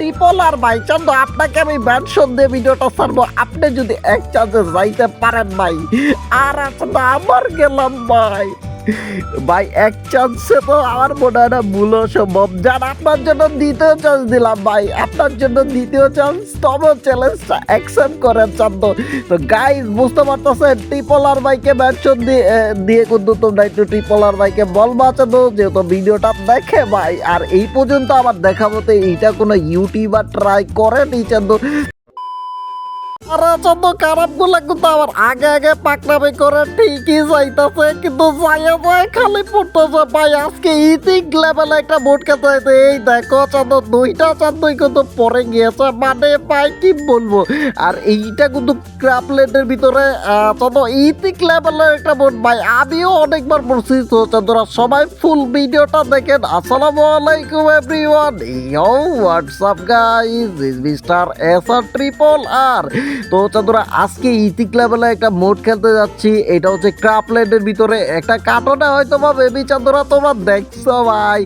Triple আর ভাই চন্দ, আপনাকে আমি মেনশন দিয়ে ভিডিওটা ছাড়বো। আপনি যদি এক চান্সে যাইতে পারেন ভাই। আর আমার গেলাম ভাই। ভাই, এক চান্সে তো আমার মনে হয় না মূল সম্ভব যার আপনার জন্য দ্বিতীয় চান্স দিলাম ভাই, আপনার জন্য দ্বিতীয় চান্স তবে চ্যালেঞ্জটা অ্যাকসেপ্ট করেন চান্দ তো গাইজ বুঝতে পারতেছেন ট্রিপল আর বাইকে মেনশন দিয়ে দিয়ে কিন্তু তোমরা একটু ট্রিপল আর বাইকে বলবা চান্দ যেহেতু ভিডিওটা দেখে ভাই, আর এই পর্যন্ত আমার দেখা মতে এইটা কোনো ইউটিউবার ট্রাই করেনি চান্দ আরে চন্দ খারাপগুলা কিন্তু আমার আগে আগে পাকনামি করে ঠিকই যাইতাছে কিন্তু যাইয়া যায় খালি পড়তেছে ভাই আজকে ইথিক লেভেলে একটা খেতে হয়েছে। এই দেখো চন্দ দুইটা চান্দই কিন্তু পরে গিয়েছে। মানে ভাই কি বলব? আর এইটা কিন্তু ক্রাপলেটের ভিতরে আহ, চন্দ ইথিক লেভেলের একটা বোট ভাই আমিও অনেকবার পড়ছি তো চন্দ্রা সবাই ফুল ভিডিওটা দেখেন। আসসালামু আলাইকুম everyone yo what's up guys is mister S R triple R তো চাঁদুরা আজকে ইথিক লেভেলে একটা মোড খেলতে যাচ্ছি। এটা হচ্ছে ক্রাপলেটের ভিতরে। একটা কার্টনে হয়তো বা বেবি চাঁদুরা তোমরা দেখছ ভাই।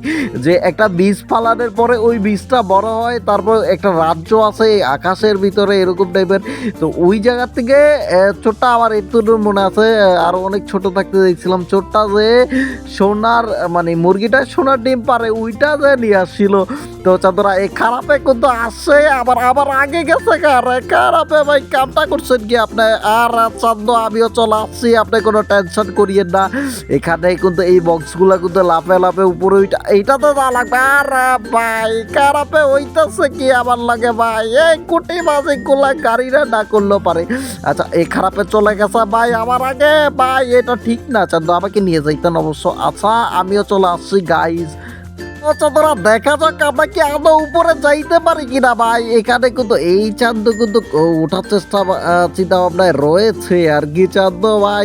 যে একটা বীজ ফালানোর পরে ওই বীজটা বড় হয়, তারপর একটা রাজ্য আছে আকাশের ভিতরে, এরকম টাইপের তো ওই জায়গা থেকে ছোট্ট আমার একটু মনে আছে আর অনেক ছোট থাকতে দেখছিলাম। ছোট্টা যে সোনার মানে মুরগিটা সোনার ডিম পারে, ওইটা যে নিয়ে আসছিল। তো চাঁদরা এই খারাপে কিন্তু আসছে, আবার আবার আগে গেছে খারাপে ভাই কামটা করছেন কি আপনি? আর চান্দ আমিও চলে আসছি, আপনি কোনো টেনশন করিয়েন না। এখানে কিন্তু এই বক্সগুলো কিন্তু লাফে লাফে উপরে ওইটা এইটা তো যা লাগবে। আর ভাই, খারাপে হইতেছে কি আমার লাগে ভাই? এই কুটি মাঝে গুলা গাড়িরা না করলেও পারে। আচ্ছা এই খারাপে চলে গেছে ভাই আমার আগে। ভাই, এটা ঠিক না। চান্দ আমাকে নিয়ে যাইতেন অবশ্য। আচ্ছা আমিও চলে আসছি গাইজ আচ্ছা তোরা দেখা যাক আমরা কি আদৌ উপরে যাইতে পারি কিনা ভাই। এখানে কিন্তু এই চান্দ কিন্তু ওঠার চেষ্টা চিন্তা ভাবনায় রয়েছে আর কি চান্দ ভাই।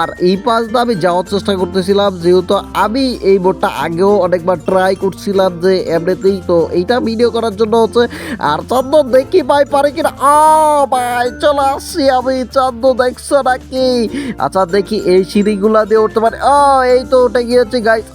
আর- এই পাশ দিয়ে আমি যাওয়ার চেষ্টা করতেছিলাম, যেহেতু আমি এই বোর্ডটা আগেও অনেকবার ট্রাই করছিলাম যে এমনিতেই তো এইটা ভিডিও করার জন্য হচ্ছে। আর চান্দ দেখি ভাই, পারি কিনা? আ, ভাই, চলে আসছি আমি চান্দ দেখছ নাকি? আচ্ছা দেখি এই সিঁড়িগুলা দিয়ে উঠতে পারি। ও, এই তো উঠে গিয়েছি গাইস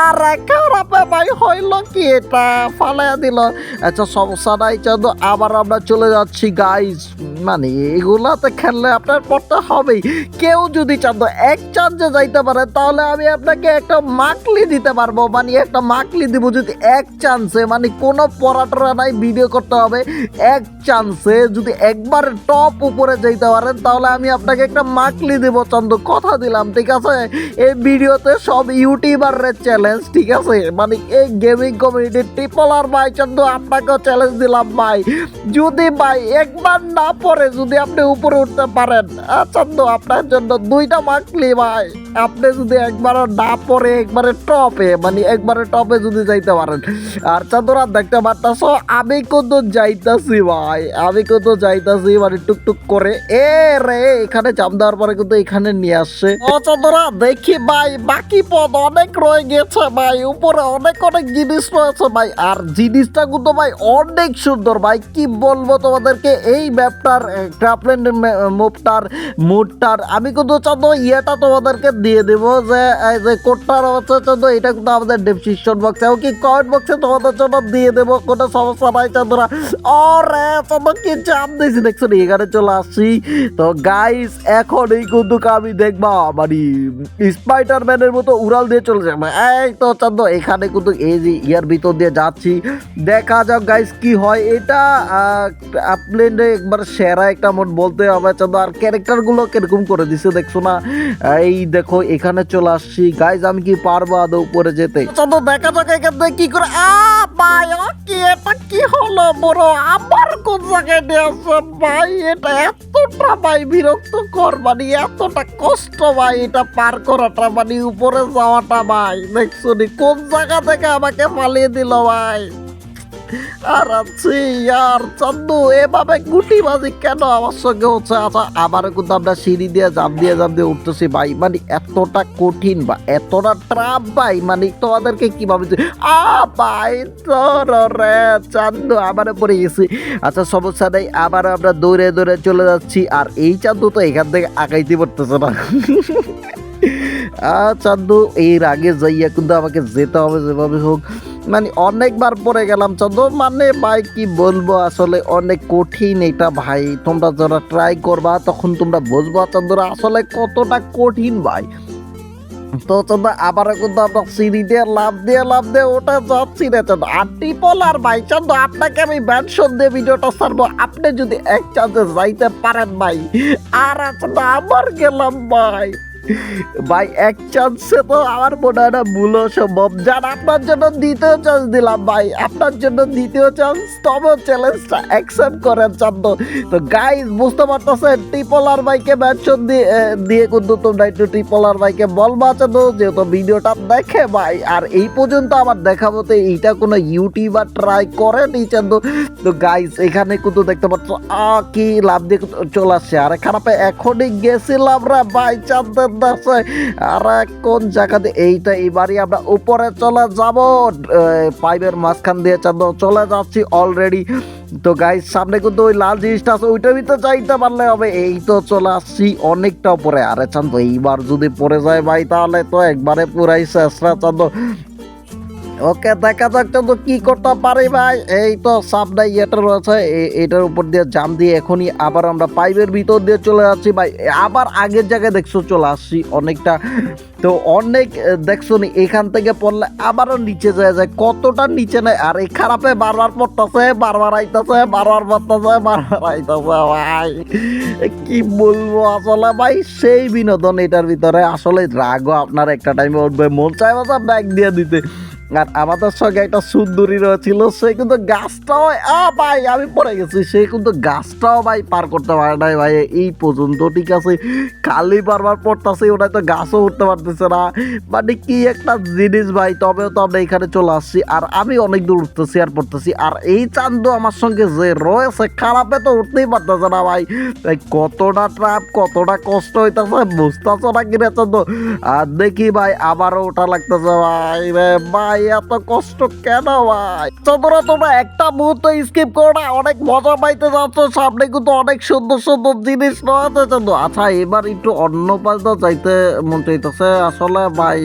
আর খারাপে ভাই হইল কি? এটা ফালাইয়া দিল। আচ্ছা সমস্যা নাই চাঁদ আবার আমরা চলে যাচ্ছি গাইস মানে এগুলাতে খেললে আপনার পড়তে হবেই। কেউ যদি চাঁদ এক চান্সে যাইতে পারে, তাহলে আমি আপনাকে একটা মাকলি দিতে পারব। মানে একটা মাকলি দিব যদি এক চান্সে মানে কোনো পড়াটরা নাই ভিডিও করতে হবে। এক চান্সে যদি একবার টপ উপরে যাইতে পারেন, তাহলে আমি আপনাকে একটা মাকলি দেব, চন্দ। কথা দিলাম, ঠিক আছে? এই ভিডিওতে সব ইউটিউবারের চ্যালেঞ্জ ঠিক আছে? মানে এই গেমিং কমিউনিটি ট্রিপল আর ভাই, চন্দ, আপনাকেও চ্যালেঞ্জ দিলাম ভাই। যদি ভাই একবার না পরে যদি আপনি উপরে উঠতে পারেন চন্দ, আপনার জন্য দুইটা মাকলি ভাই। আপনি যদি একবারও না পরে একবারে টপে মানে একবারে টপে যদি যাইতে পারেন। আর চাঁদরা দেখতে পারতাছ, আমি কিন্তু যাইতাছি ভাই, আমি কিন্তু যাইতাছি মানে টুকটুক করে। এ রে, এখানে জাম দেওয়ার পরে কিন্তু এখানে নিয়ে আসছে। ও চাঁদরা দেখি ভাই, বাকি পদ অনেক রয়ে গেছে ভাই, উপরে অনেক অনেক জিনিস রয়েছে ভাই। আর জিনিসটা কিন্তু ভাই অনেক সুন্দর ভাই। কি বলব তোমাদেরকে? এই ম্যাপটার ক্রাফল্যান্ডের মুভটার মুডটার আমি কিন্তু চাঁদ ইয়েটা তোমাদেরকে দিয়ে দেবো যে, এই যে কোডটার হচ্ছে চাঁদ, এটা কিন্তু আমাদের ডেসক্রিপশন বক্সে কি কমেন্ট বক্সে তোমাদের জন্য দিয়ে দেবো, কোনো সমস্যা নাই চাঁদরা। অরে চাঁদ, কি চাপ দিয়েছি? দেখছ, এখানে চলে আসছি। তো গাইস এখন এই কিন্তু আমি দেখবা মানে স্পাইডার ম্যানের মতো উড়াল দিয়ে চলে যাবে। এই তো চাঁদ, এখানে কিন্তু এই যে ইয়ার ভিতর দিয়ে যাচ্ছি। দেখা যাক গাইস কি হয়। এটা আপলেন্ডে একবার সেরা একটা মোট বলতে হবে। চাঁদ আর ক্যারেক্টারগুলো কীরকম করে দিছে দেখছ না? এই দেখো, এখানে চলে আসছি। গাইজ আমি কি পারব আদৌ উপরে যেতে? চাঁদ দেখা যাক এখান থেকে কি করে আ, ভাই কি এটা কি হলো বড়? আবার কোন জায়গায় নিয়ে ভাই, এটা এতটা ভাই বিরক্ত কর মানে এতটা কষ্ট ভাই এটা পার করাটা মানে উপরে যাওয়াটা ভাই। দেখছ কোন জায়গা থেকে আমাকে পালিয়ে দিল ভাই। আর আছি, আর চান্দু, এভাবে গুটি বাজি কেন আমার সঙ্গে হচ্ছে? আচ্ছা আবার কিন্তু আমরা সিঁড়ি দিয়ে, জাম দিয়ে জাম দিয়ে উঠতেছি ভাই। মানে এতটা কঠিন বা এতটা ট্রাপ ভাই মানে তোমাদেরকে কীভাবে আ ভাই তোর রে, চান্দু আবার পড়ে গেছি। আচ্ছা সমস্যা নেই আবার আমরা দৌড়ে দৌড়ে চলে যাচ্ছি। আর এই চান্দু তো এখান থেকে আগাইতে পারতেছে না। চান্দু, এর আগে যাইয়া কিন্তু আমাকে যেতে হবে যেভাবে হোক। মানে অনেকবার পরে গেলাম চন্দ্র মানে ভাই, কি বলব? আসলে অনেক কঠিন এটা ভাই। তোমরা যারা ট্রাই করবা, তখন তোমরা বুঝবা, চন্দ্র আসলে কতটা কঠিন ভাই। তো চন্দ্র আবার কিন্তু আমরা সিঁড়ি দিয়ে লাভ দিয়ে লাভ দিয়ে ওটা যাচ্ছি রে চন্দ্র আর টিপল আর ভাই চন্দ্র আপনাকে আমি ব্যানশন দিয়ে ভিডিওটা ছাড়বো। আপনি যদি এক চান্সে যাইতে পারেন ভাই। আর চন্দ্র আবার গেলাম ভাই। ভাই, এক চান্সে তো আমার মনে হয় না ভুল সম্ভব। যার আপনার জন্য দ্বিতীয় চান্স দিলাম, ভাই। আপনার জন্য দ্বিতীয় চান্স তবে চ্যালেঞ্জটা অ্যাকসেপ্ট করেন চান্দ। তো গাইজ বুঝতে পারতেছেন ট্রিপলার বাইকে ম্যানশন দিয়ে দিয়ে কিন্তু তোমরা একটু ট্রিপলার বাইকে বলবা চান্দ যেহেতু ভিডিওটা দেখে, ভাই। আর এই পর্যন্ত আমার দেখা মতে এইটা কোনো ইউটিউবার ট্রাই করেনি চান্দ। তো গাইজ এখানে কিন্তু দেখতে পাচ্ছ, আ, কি লাভ দিয়ে চলে আসছে। আর খারাপে, এখনই গেছিলাম রে, ভাই চান্দের দাসে আর, কোন জায়গাতে এইটা? এবারই আমরা উপরে চলে যাব। পাইপের মাঝখান দিয়ে চাঁদ চলে যাচ্ছি অলরেডি তো গাইজ সামনে কিন্তু ওই লাল জিনিসটা আছে, ওইটার ভিতরে চাইতে পারলে হবে। এই তো চলে আসছি অনেকটা উপরে। আরে চান্দ এইবার যদি পড়ে যায় ভাই, তাহলে তো একবারে পুরাই শেষরা চান্দ ওকে, দেখা যাক তো কি করতে পারি ভাই। এই তো সামনে ইয়েটা রয়েছে এটার উপর দিয়ে জাম দিয়ে এখনই আবার আমরা পাইপের ভিতর দিয়ে চলে যাচ্ছি ভাই। আবার আগের জায়গায় দেখছ চলে আসছি অনেকটা। তো অনেক দেখছ নি, এখান থেকে পড়লে আবারও নিচে যায় যায়। কতটা নিচে নেয়? আর এই খারাপে বারবার পড়তেছে, বারবার আইতাছে, বারবার পড়তেছে, বারবার আইতাছে ভাই। কি বলব আসলে ভাই, সেই বিনোদন এটার ভিতরে। আসলে রাগও আপনার একটা টাইমে উঠবে, মন চাই ব্যাগ দিয়ে দিতে। আর আমাদের সঙ্গে একটা সুন্দরী রয়েছিল, সে কিন্তু গাছটাও, আ ভাই, আমি পড়ে গেছি, সে কিন্তু গাছটাও ভাই পার করতে পারে নাই ভাই, এই পর্যন্ত, ঠিক আছে? খালি বারবার পড়তেছে, ওটা তো গাছও উঠতে পারতেছে না। মানে কি একটা জিনিস ভাই, তবেও তো আমরা এখানে চলে আসছি, আর আমি অনেক দূর উঠতেছি আর পড়তেছি, আর এই চান্দ আমার সঙ্গে যে রয়েছে, খারাপে তো উঠতেই পারতেছে না ভাই। তাই কতটা ট্রাপ কতটা কষ্ট হইতেছে, বুঝতেছ না কি রে চান্দ? আর দেখি ভাই, আবারও ওঠা লাগতেছে ভাই ভাই এত কষ্ট কেন ভাই? তোমরা তোমরা একটা মুহূর্ত স্কিপ করো না, অনেক মজা পাইতে যাচ্ছ, সামনে কিন্তু অনেক সুন্দর সুন্দর জিনিস রয়েছে আচ্ছা এবার একটু অন্য পাশ যাইতে মন চাইতেছে। আসলে ভাই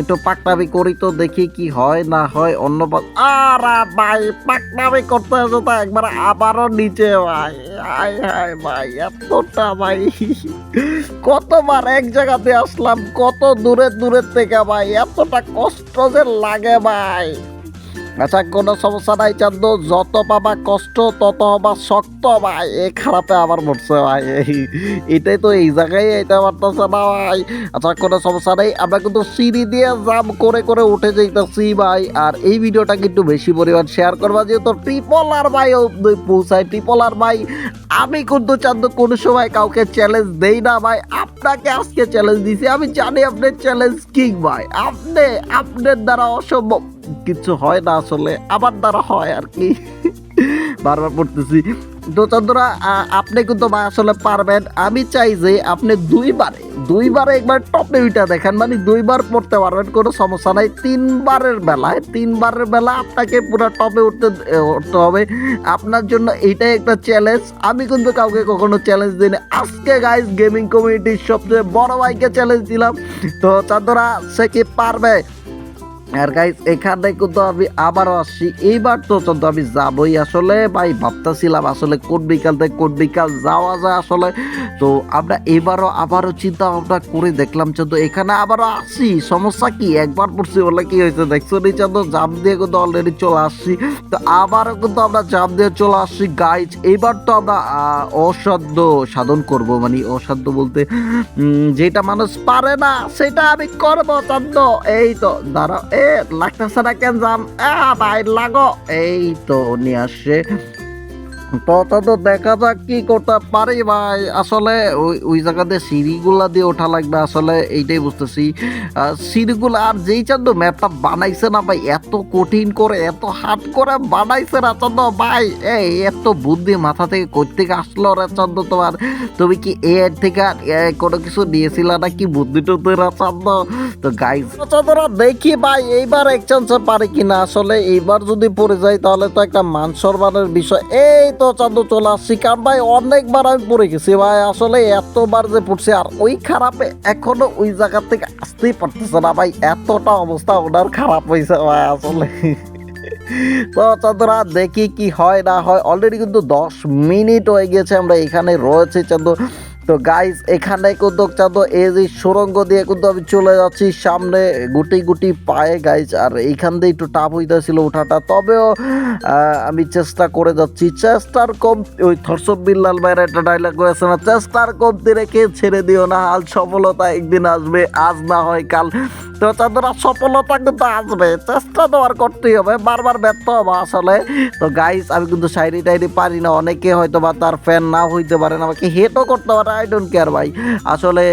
একটু পাকনামি করি তো দেখি কি হয়, না হয় অন্য আর ভাই পাকনামি করতে আসো তো একবার আবারও নিচে ভাই। আয় হায় ভাই, এতটা ভাই। কতবার এক জায়গাতে আসলাম, কত দূরে দূরের থেকে ভাই, এতটা কষ্ট যে লাগে ভাই। আচ্ছা কোনো সমস্যা নাই, চান্দ। যত পাবা কষ্ট, তত হবা শক্ত। ভাই, এই খারাপে আবার মরছে ভাই। এটাই তো এই জায়গায় এটা পারতেছে না ভাই। আচ্ছা কোনো সমস্যা নেই। আমরা কিন্তু সিঁড়ি দিয়ে জাম করে করে উঠে যাইতেছি ভাই। আর এই ভিডিওটা কিন্তু বেশি পরিমাণ শেয়ার করবা, যেহেতু ট্রিপল আর ভাই পৌঁছায়। ট্রিপল আর ভাই, আমি কিন্তু চান্দ কোনো সময় কাউকে চ্যালেঞ্জ দেই না ভাই। আপনাকে আজকে চ্যালেঞ্জ দিছি। আমি জানি আপনার চ্যালেঞ্জ কিং ভাই। আপনি, আপনার দ্বারা অসম্ভব। কিছু হয় না আসলে, আমার দ্বারা হয় আর কি। বারবার পড়তেছি তো চন্দ্রা আপনি কিন্তু ভাই আসলে পারবেন। আমি চাই যে আপনি দুইবারে দুইবারে একবার টপে উইটা দেখেন। মানে দুইবার পড়তে পারবেন, কোনো সমস্যা নাই। তিনবারের বেলায়, তিনবারের বেলা আপনাকে পুরো টপে উঠতে উঠতে হবে। আপনার জন্য এইটাই একটা চ্যালেঞ্জ আমি কিন্তু কাউকে কখনো চ্যালেঞ্জ দিইনি। আজকে গাইজ গেমিং কমিউনিটির সবচেয়ে বড় ভাইকে চ্যালেঞ্জ দিলাম। তো চন্দ্রা, সে কি পারবে? আর গাইজ এখানে কিন্তু আমি আবারও আসছি। এইবার তো চন্দ্র আমি যাবই আসলে। ভাই, ভাবতেছিলাম আসলে কোন বিকাল থেকে কোন বিকাল যাওয়া যায় আসলে। তো আমরা এবারও আবারও চিন্তা ভাবনা করে দেখলাম চন্দ্র এখানে আবারও আসছি। সমস্যা কি? একবার পড়ছি বলে কি হয়েছে? দেখছ নি চন্দ্র জাম দিয়ে কিন্তু অলরেডি চলে আসছি। তো আবারও কিন্তু আমরা জাম দিয়ে চলে আসছি। গাইজ এইবার তো আমরা অসাধ্য সাধন করব। মানে অসাধ্য বলতে যেটা মানুষ পারে না, সেটা আমি করব চন্দ্র এই তো, দাঁড়াও। লাগতেছে না কেন যাম ভাই লাগো। এই তো নিয়ে আসছে। তো তো দেখা যাক কি করতে পারি ভাই। আসলে ওই ওই জায়গাতে সিঁড়িগুলা দিয়ে ওঠা লাগবে। আসলে এইটাই বুঝতেছি। সিঁড়িগুলো আর যেই চান্দ ম্যাপটা বানাইছে না ভাই এত কঠিন করে এত হার্ড করে বানাইছে না চন্দ ভাই এই এত বুদ্ধি মাথা থেকে কই থেকে আসলো রে চন্দ তোমার? তুমি কি এর থেকে আর, এ, কোনো কিছু নিয়েছিল না কি বুদ্ধি টুদ্ধি রে চন্দ তো গাইজ চন্দ্রা দেখি ভাই এইবার এক চান্সে পারি কিনা। আসলে এইবার যদি পড়ে যাই তাহলে তো একটা মান সম্মানের বিষয়। এই তো চান্দু চলে আসছি, কারণ ভাই অনেকবার আমি পড়ে গেছি ভাই, আসলে এতবার যে পড়ছি আর ওই খারাপে এখনও ওই জায়গা থেকে আসতেই পারতেছে না ভাই, এতটা অবস্থা ওনার খারাপ হয়েছে ভাই আসলে। তো চাঁদরা দেখি কি হয় না হয় অলরেডি কিন্তু দশ মিনিট হয়ে গেছে আমরা এখানে রয়েছে চাঁদ তো গাইজ এখানে কিন্তু চাঁদ, এই যে সুরঙ্গ দিয়ে কিন্তু আমি চলে যাচ্ছি। সামনে গুটি গুটি পায়ে গাইজ আর এইখান দিয়ে একটু টাপ হইতেছিল ওঠাটা তবেও আমি চেষ্টা করে যাচ্ছি। চেষ্টার কম ওই থরসব বিল্লাল ভাইয়ের একটা ডায়লগ হয়েছে না, চেষ্টার কমতি রেখে ছেড়ে দিও না আজ সফলতা একদিন আসবে, আজ না হয় কাল। তো চাঁদরা সফলতা কিন্তু আসবে, চেষ্টা তো আর করতেই হবে, বারবার ব্যর্থ হব আসলে। তো গাইস আমি কিন্তু সাইরি টাইরি পারি না, অনেকে হয়তো বা তার ফ্যান না হইতে পারেন আমাকে হেটও করতে পারে আই ডোন্ট কেয়ার ভাই। আসলে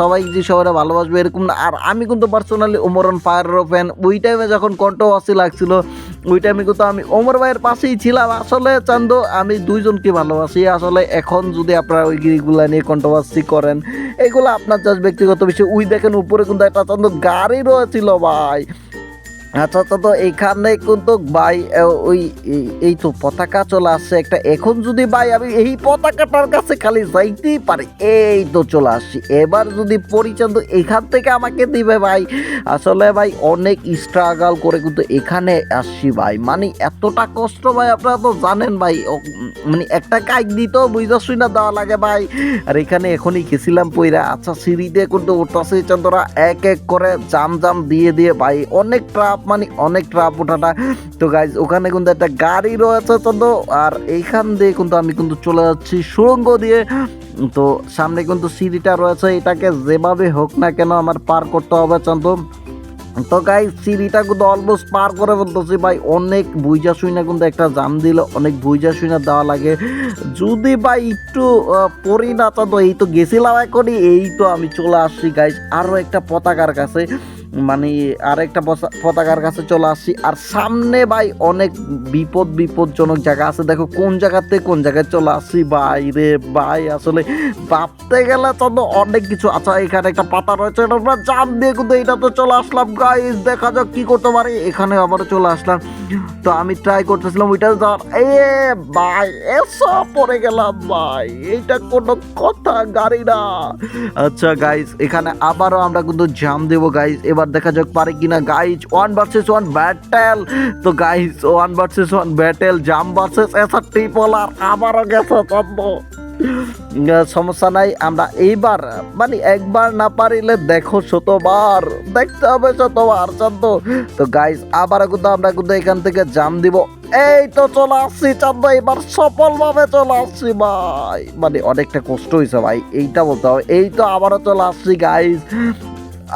সবাই যে সবাই ভালোবাসবে এরকম না। আর আমি কিন্তু পার্সোনালি ওমরন ফায়ারেরও ফ্যান ওই টাইমে যখন কন্ট্রোভার্সি লাগছিল, ওই টাইমে কিন্তু আমি ওমর ভাইয়ের পাশেই ছিলাম। আসলে, চান্দ, আমি দুইজনকে ভালোবাসি। আসলে, এখন যদি আপনারা ওই গিরিগুলা নিয়ে কন্ট্রোভার্সি করেন, এগুলো আপনার জাস্ট ব্যক্তিগত বিষয়। ওই দেখেন, উপরে কিন্তু একটা চান্দ গাড়ি রয়েছিল, ভাই। আচ্ছা আচ্ছা তো এইখানে কিন্তু ভাই ওই, এই- তো পতাকা চলে আসছে একটা। এখন যদি ভাই, আমি এই পতাকাটার কাছে খালি যাইতেই পারি, এই তো চলে আসছি। এবার যদি পরিচন্দ এখান থেকে আমাকে দিবে ভাই। আসলে ভাই, অনেক স্ট্রাগল করে কিন্তু এখানে আসছি ভাই। মানে এতটা কষ্ট ভাই, আপনারা তো জানেন ভাই মানে একটা কাইক দিতেও বুঝতে শুই না দেওয়া লাগে ভাই। আর এখানে এখনই গেছিলাম পইরা আচ্ছা সিঁড়ি দিয়ে কিন্তু উঠতেছে, চন্দ্রা, এক এক করে জাম জাম দিয়ে দিয়ে ভাই, অনেক ট্রাপ মানে অনেক ট্রাপ ওঠাটা। তো গাইজ ওখানে কিন্তু একটা গাড়ি রয়েছে চন্দ্র, আর এইখান দিয়ে কিন্তু আমি কিন্তু চলে যাচ্ছি সুড়ঙ্গ দিয়ে। তো সামনে কিন্তু সিঁড়িটা রয়েছে, এটাকে যেভাবে হোক না কেন আমার পার করতে হবে চন্দ্র। তো গাই সিঁড়িটা কিন্তু অলমোস্ট পার করে বলতেছি ভাই, অনেক বুইজা শুইনা কিন্তু একটা জাম দিল, অনেক বুইজা শুইনা দেওয়া লাগে। যদি ভাই একটু পড়ি না তো তো এই তো গেছিলাম এখনই, এই তো আমি চলে আসছি গাইজ আরও একটা পতাকার কাছে। মানে আর একটা পতাকার কাছে চলে আসছি। আর সামনে ভাই অনেক বিপদ বিপদজনক জায়গা আছে। দেখো কোন জায়গাতে কোন জায়গায় চলে আসছি। ভাই রে ভাই, আসলে ভাবতে গেলে তো অনেক কিছু আচ্ছা এখানে একটা পাতা রয়েছে, এটা জাম দিয়ে কিন্তু এটা তো চলে আসলাম। গাইজ দেখা যাক কি করতে পারি। এখানে আবারও চলে আসলাম। তো আমি ট্রাই করতেছিলাম ওইটা ধর। এ ভাই এসব পরে গেলাম ভাই। এইটা কোনো কথা, গাড়ি না। আচ্ছা গাইজ এখানে আবারও আমরা কিন্তু জাম দেবো গাইজ এবার দেখা যাক পারে কিনা। Guys one versus one battle তো guys one versus one battle জাম ভার্সেস এসা ট্রিপল আর আবারও গেছে চন্দ্র সমস্যা নাই, আমরা এইবার মানে একবার না পারিলে দেখো শতবার, দেখতে হবে শতবার, চন্দ্র। তো গাইজ আবারও কিন্তু আমরা কিন্তু এখান থেকে জাম দিব। এই তো চলে আসছি চান্দা এবার সফলভাবে চলে আসছি ভাই। মানে অনেকটা কষ্ট হয়েছে ভাই, এইটা বলতে হবে। এই তো আবারও চলে আসছি গাইজ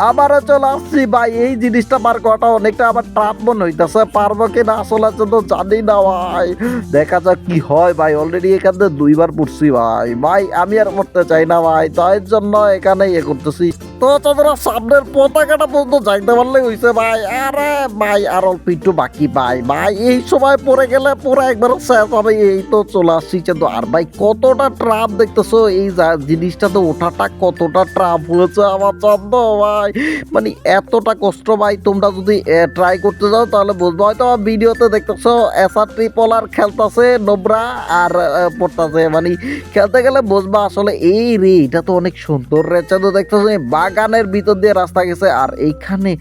আবারও চলে আসছি ভাই, এই জিনিসটা পার করাটা অনেকটা আবার ট্রাপ মনে হইতেছে, পারব কি না? আসলে তো জানি না ভাই। দেখা যাক কি হয় ভাই অলরেডি এখান থেকে দুইবার পড়ছি ভাই। ভাই, আমি আর পড়তে চাই না ভাই, তাই জন্য এখানে ইয়ে করতেছি। তো তোমরা সামনের পতাকাটা পর্যন্ত যাইতে পারলে হইছে ভাই। আরে ভাই, আর অল্প একটু বাকি ভাই। ভাই, এই সময় পরে গেলে পুরো একবার শেষ হবে, এই তো চলে আসছি। কিন্তু আর ভাই, কতটা ট্রাপ দেখতেছো? এই জিনিসটা তো ওঠাটা কতটা ট্রাপ হয়েছে আমার চন্দ ভাই। মানে এতটা কষ্ট ভাই, তোমরা যদি ট্রাই করতে যাও তাহলে বুঝব হয়তো ভিডিওতে দেখতেছো এসআর ট্রিপল আর খেলতেছে নোবরা আর পড়তেছে পড়তাছে। মানে খেলতে গেলে বুঝবা আসলে এই রে, এটা তো অনেক সুন্দর রে। তো দেখতেছো বাগানের ভিতর দিয়ে রাস্তা গেছে। আর এইখানে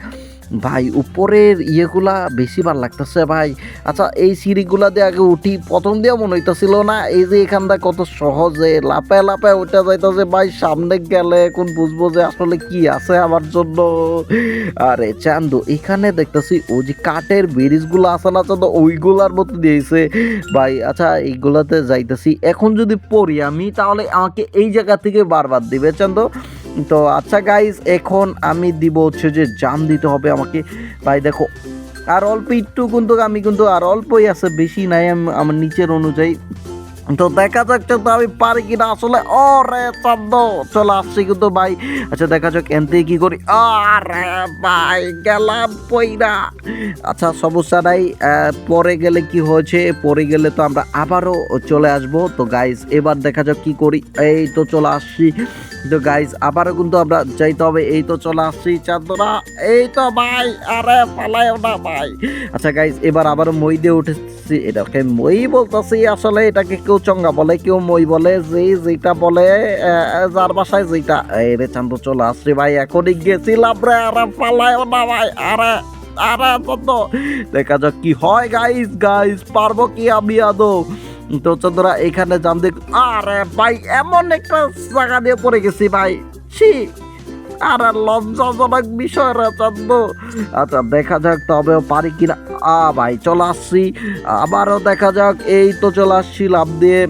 ভাই, উপরের ইয়েগুলা বেশি ভালো লাগতেছে ভাই। আচ্ছা এই সিঁড়িগুলা দিয়ে আগে উঠি, প্রথম দিয়ে মনে হইতেছিল না, এই যে এখানটা কত সহজে লাপে লাপে উঠে যাইতেছে। ভাই, সামনে গেলে এখন বুঝব যে আসলে কি আছে আমার জন্য। আরে চান্দু, এখানে দেখতেছি ওই যে কাঠের ব্রিজগুলো আছে না, চান্দু, ওইগুলার মতো দিয়েছে। ভাই আচ্ছা এইগুলাতে যাইতেছি। এখন যদি পড়ি আমি, তাহলে আমাকে এই জায়গা থেকে বারবার দিবে, চান্দু। তো আচ্ছা গাইজ এখন আমি দিব হচ্ছে যে জাম দিতে হবে আমাকে। ভাই দেখো, আর অল্প একটু কিন্তু আমি কিন্তু, আর অল্পই আছে, বেশি নাই আমি আমার নিচের অনুযায়ী। তো দেখা যাক তো আমি পারি কিনা। আসলে ও রে চান্দ, চলে আসছি কিন্তু ভাই। আচ্ছা দেখা যাক, এন থেকে কি করি? আরে ভাই, গেলাম পইরা আচ্ছা সমস্যা নাই পরে গেলে কি হয়েছে? পরে গেলে তো আমরা আবারও চলে আসব। তো গাইজ এবার দেখা যাক কি করি। এই তো চলে আসছি। তো গাইজ আবারও কিন্তু আমরা যাইতে হবে। এই তো চলে আসছি চান্দরা এই তো ভাই, আরে পালায় না ভাই। আচ্ছা গাইজ এবার আবারও মই দিয়ে উঠেছি। এটাকে মই বলতেছি, আসলে এটাকে কেউ চঙ্গা বলে, কেউ মই বলে যে যেটা বলে যার বাসায় যেটা এই রে চান্দ, চলে আসছি ভাই, এখনই গেছিলাম রে, আরে পালায় না ভাই, আরে আরে চন্দ্র দেখা যাক কি হয় গাইস গাইস পারব কি আমি আদৌ? তো চন্দ্রা, এখানে জাম দেখ আরে ভাই, এমন একটা জায়গা দিয়ে পড়ে গেছি ভাই। ছি। আর লজ্জাজনক বিষয় রে চন্দ্র। আচ্ছা দেখা যাক তবেও পারি কিনা। আ, ভাই, চলে আসছি। আবারও দেখা যাক, এই তো চলে আসছি লাভ দিয়ে।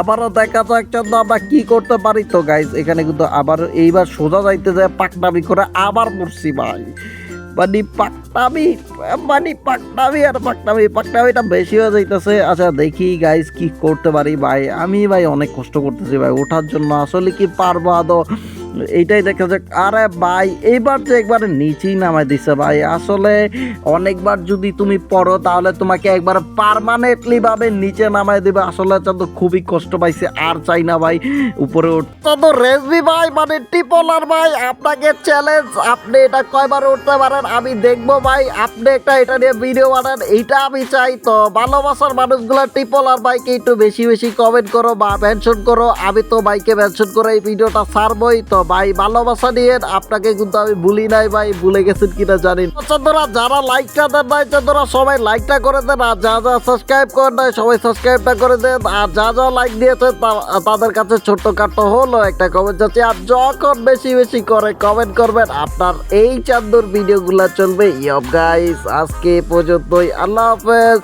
আবারও দেখা যাক চন্দ্র, আমরা কি করতে পারি? তো গাইজ এখানে কিন্তু আবার এইবার সোজা যাইতে যায় পাকনামি করে আবার মরছি ভাই। মানে পাকনামি মানে পাকনামি আর পাকনামি, পাকনামিটা বেশি হয়ে যাইতেছে। আচ্ছা দেখি গাইজ কি করতে পারি ভাই। আমি ভাই অনেক কষ্ট করতেছি ভাই, ওঠার জন্য আসলে কি পারব আদৌ? এইটাই দেখা যাক। আরে ভাই, এইবার যে একবার নিচেই নামাই দিছে ভাই। আসলে অনেকবার যদি তুমি পড়ো, তাহলে তোমাকে একবার পারমানেন্টলি ভাবে নিচে নামাই দেবে। আসলে তো খুবই কষ্ট পাইছে, আর চাই না ভাই, উপরে তো রেজবি ভাই মানে টিপলার ভাই, আপনাকে চ্যালেঞ্জ আপনি এটা কয়বার উঠতে পারেন, আমি দেখব ভাই। আপনি একটা এটা নিয়ে ভিডিও বানান, এইটা আমি চাই। তো ভালোবাসার মানুষগুলো টিপলার ভাইকে একটু বেশি বেশি কমেন্ট করো বা মেনশন করো। আমি তো ভাইকে মেনশন করে এই ভিডিওটা ছাড়বই। তো ভাই, ভালোবাসা নিয়ে আপনাকে কিন্তু আমি ভুলি নাই ভাই, ভুলে গেছেন কিনা জানি। চন্দ্রা, যারা লাইকটা দেন নাই চন্দ্রা, সবাই লাইকটা করে দেন, আর যা যা সাবস্ক্রাইব করেন নাই, সবাই সাবস্ক্রাইবটা করে দেন, আর যা যা লাইক দিয়েছে তাদের কাছে ছোট্টখাটো হলো একটা কমেন্ট যাচ্ছে, আর যখন বেশি বেশি করে কমেন্ট করবেন, আপনার এই চান্দুর ভিডিওগুলো চলবে ইয়ব গাইস আজকে পর্যন্তই, আল্লাহ হাফেজ